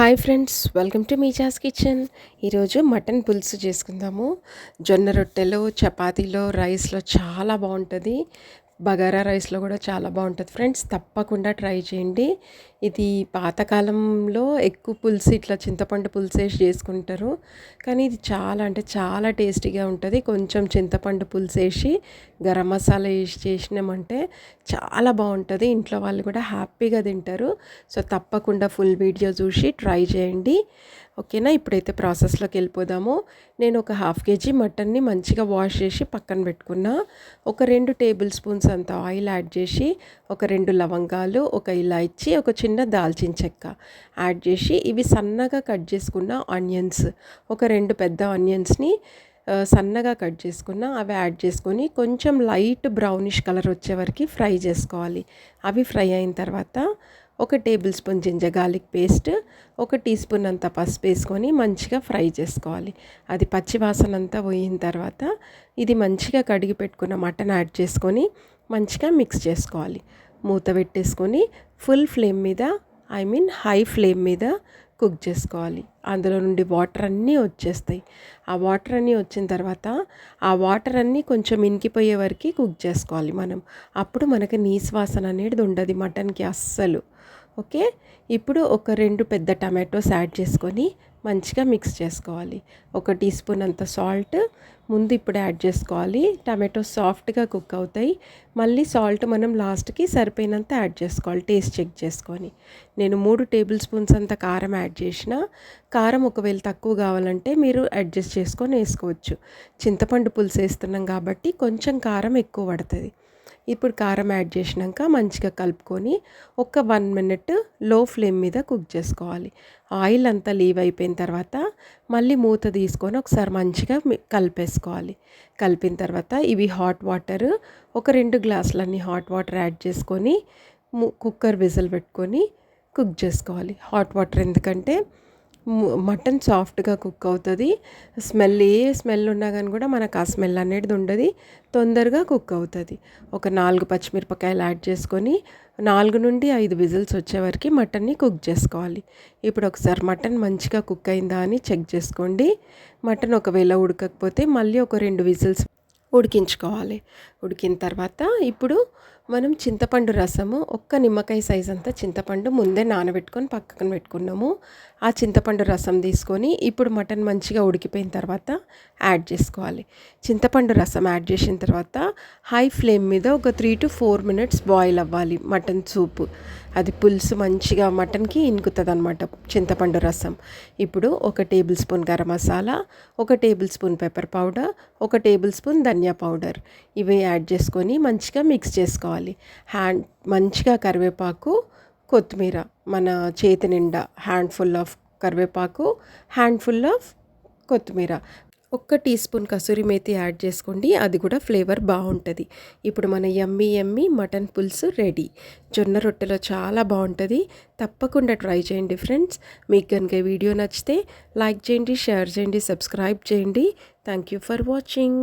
Hi friends welcome to మీజాస్ kitchen. ఈరోజు mutton పులుసు చేసుకుందాము. జొన్న రొట్టెలో చపాతీలో రైస్లో చాలా బాగుంటుంది. బగారా రైస్లో కూడా చాలా బాగుంటుంది. ఫ్రెండ్స్ తప్పకుండా ట్రై చేయండి. ఇది పాతకాలంలో ఎక్కువ పులుసు ఇట్లా చింతపండు పులుసు వేసి చేసుకుంటారు. కానీ ఇది చాలా అంటే చాలా టేస్టీగా ఉంటుంది. కొంచెం చింతపండు పులుసు వేసి గరం మసాలా వేసి చేసినామంటే చాలా బాగుంటుంది. ఇంట్లో వాళ్ళు కూడా హ్యాపీగా తింటారు. సో తప్పకుండా ఫుల్ వీడియో చూసి ట్రై చేయండి. ఓకేనా? ఇప్పుడైతే ప్రాసెస్లోకి వెళ్ళిపోదాము. నేను ఒక హాఫ్ కేజీ మటన్ని మంచిగా వాష్ చేసి పక్కన పెట్టుకున్నా. ఒక రెండు టేబుల్ స్పూన్స్ అంత ఆయిల్ యాడ్ చేసి ఒక రెండు లవంగాలు ఒక ఇలాచి ఒక చిన్న దాల్చిన చెక్క. యాడ్ చేసి ఇవి సన్నగా కట్ చేసుకున్న ఆనియన్స్. ఒక రెండు పెద్ద ఆనియన్స్ని సన్నగా కట్ చేసుకున్న అవి యాడ్ చేసుకొని కొంచెం లైట్ బ్రౌనిష్ కలర్ వచ్చే వరకు ఫ్రై చేసుకోవాలి. అవి ఫ్రై అయిన తర్వాత ఒక tablespoon ginger garlic paste ఒక టీ స్పూన్ అంత పసుపు వేసుకొని మంచిగా ఫ్రై చేసుకోవాలి. అది పచ్చి వాసన అంతా పోయిన తర్వాత ఇది మంచిగా కడిగి పెట్టుకున్న మటన్ యాడ్ చేసుకొని మంచిగా మిక్స్ చేసుకోవాలి. మూత పెట్టేసుకొని ఫుల్ ఫ్లేమ్ మీద ఐ మీన్ హై ఫ్లేమ్ మీద కుక్ చేసుకోవాలి. అందులో నుండి వాటర్ అన్నీ వచ్చేస్తాయి. ఆ వాటర్ అన్నీ వచ్చిన తర్వాత ఆ వాటర్ అన్నీ కొంచెం ఇనికిపోయే వరకు కుక్ చేసుకోవాలి మనం. అప్పుడు మనకి నీసు వాసన అనేది ఉండదు మటన్కి అస్సలు. ఓకే? ఇప్పుడు ఒక రెండు పెద్ద టమాటోస్ యాడ్ చేసుకొని మంచిగా మిక్స్ చేసుకోవాలి. ఒక టీ స్పూన్ అంత సాల్ట్ ముందు ఇప్పుడు యాడ్ చేసుకోవాలి. టమాటో సాఫ్ట్గా కుక్ అవుతాయి. మళ్ళీ సాల్ట్ మనం లాస్ట్కి సరిపోయినంత యాడ్ చేసుకోవాలి. టేస్ట్ చెక్ చేసుకొని. నేను మూడు టేబుల్ స్పూన్స్ అంత కారం యాడ్ చేసిన కారం ఒకవేళ తక్కువ కావాలంటే మీరు అడ్జస్ట్ చేసుకొని వేసుకోవచ్చు. చింతపండు పులుసు వేస్తున్నాం కాబట్టి కొంచెం కారం ఎక్కువ పడుతుంది. ఇప్పుడు కారం యాడ్ చేసినాక మంచిగా కలుపుకొని ఒక వన్ మినిట్లో ఫ్లేమ్ మీద కుక్ చేసుకోవాలి. ఆయిల్ అంతా లీవ్ అయిపోయిన తర్వాత మళ్ళీ మూత తీసుకొని ఒకసారి మంచిగా కలిపేసుకోవాలి. కలిపిన తర్వాత ఇవి హాట్ వాటర్ ఒక రెండు గ్లాసులన్నీ హాట్ వాటర్ యాడ్ చేసుకొని కుక్కర్ విజిల్ పెట్టుకొని కుక్ చేసుకోవాలి. హాట్ వాటర్ ఎందుకంటే మటన్ సాఫ్ట్గా కుక్ అవుతుంది. స్మెల్ ఏ స్మెల్ ఉన్నా కానీ కూడా మనకు ఆ స్మెల్ అనేది ఉండదు. తొందరగా కుక్ అవుతుంది. ఒక నాలుగు పచ్చిమిరపకాయలు యాడ్ చేసుకొని నాలుగు నుండి ఐదు విజిల్స్ వచ్చేవరకు మటన్ని కుక్ చేసుకోవాలి. ఇప్పుడు ఒకసారి మటన్ మంచిగా కుక్ అయిందా అని చెక్ చేసుకోండి. మటన్ ఒకవేళ ఉడకకపోతే మళ్ళీ ఒక రెండు విజిల్స్ ఉడికించుకోవాలి. ఉడికిన తర్వాత ఇప్పుడు మనం చింతపండు రసము ఒక్క నిమ్మకాయ సైజ్ అంతా చింతపండు ముందే నానబెట్టుకొని పక్కన పెట్టుకున్నాము. ఆ చింతపండు రసం తీసుకొని ఇప్పుడు మటన్ మంచిగా ఉడికిపోయిన తర్వాత యాడ్ చేసుకోవాలి. చింతపండు రసం యాడ్ చేసిన తర్వాత హై ఫ్లేమ్ మీద ఒక three to four minutes boil అవ్వాలి మటన్ సూప్ అది పులుసు మంచిగా మటన్కి ఇనుకుతుంది అనమాట చింతపండు రసం. ఇప్పుడు ఒక టేబుల్ స్పూన్ గరం మసాలా ఒక టేబుల్ స్పూన్ పెప్పర్ పౌడర్ ఒక టేబుల్ స్పూన్ ధనియా పౌడర్. ఇవి యాడ్ చేసుకొని మంచిగా మిక్స్ చేసుకోవాలి. హ్యాండ్ మంచిగా కరివేపాకు కొత్తిమీర మన చేతి నిండా హ్యాండ్ఫుల్ ఆఫ్ కరివేపాకు హ్యాండ్ఫుల్ ఆఫ్ కొత్తిమీర. ఒక్క teaspoon kasuri methi add చేసుకోండి అది కూడా ఫ్లేవర్ బాగుంటుంది. ఇప్పుడు మన ఎమ్మి ఎమ్మి మటన్ పులుసు రెడీ. జొన్న రొట్టెలో చాలా బాగుంటుంది. తప్పకుండా ట్రై చేయండి ఫ్రెండ్స్. మీకు కనుక వీడియో నచ్చితే లైక్ చేయండి షేర్ చేయండి సబ్స్క్రైబ్ చేయండి. Thank you for watching.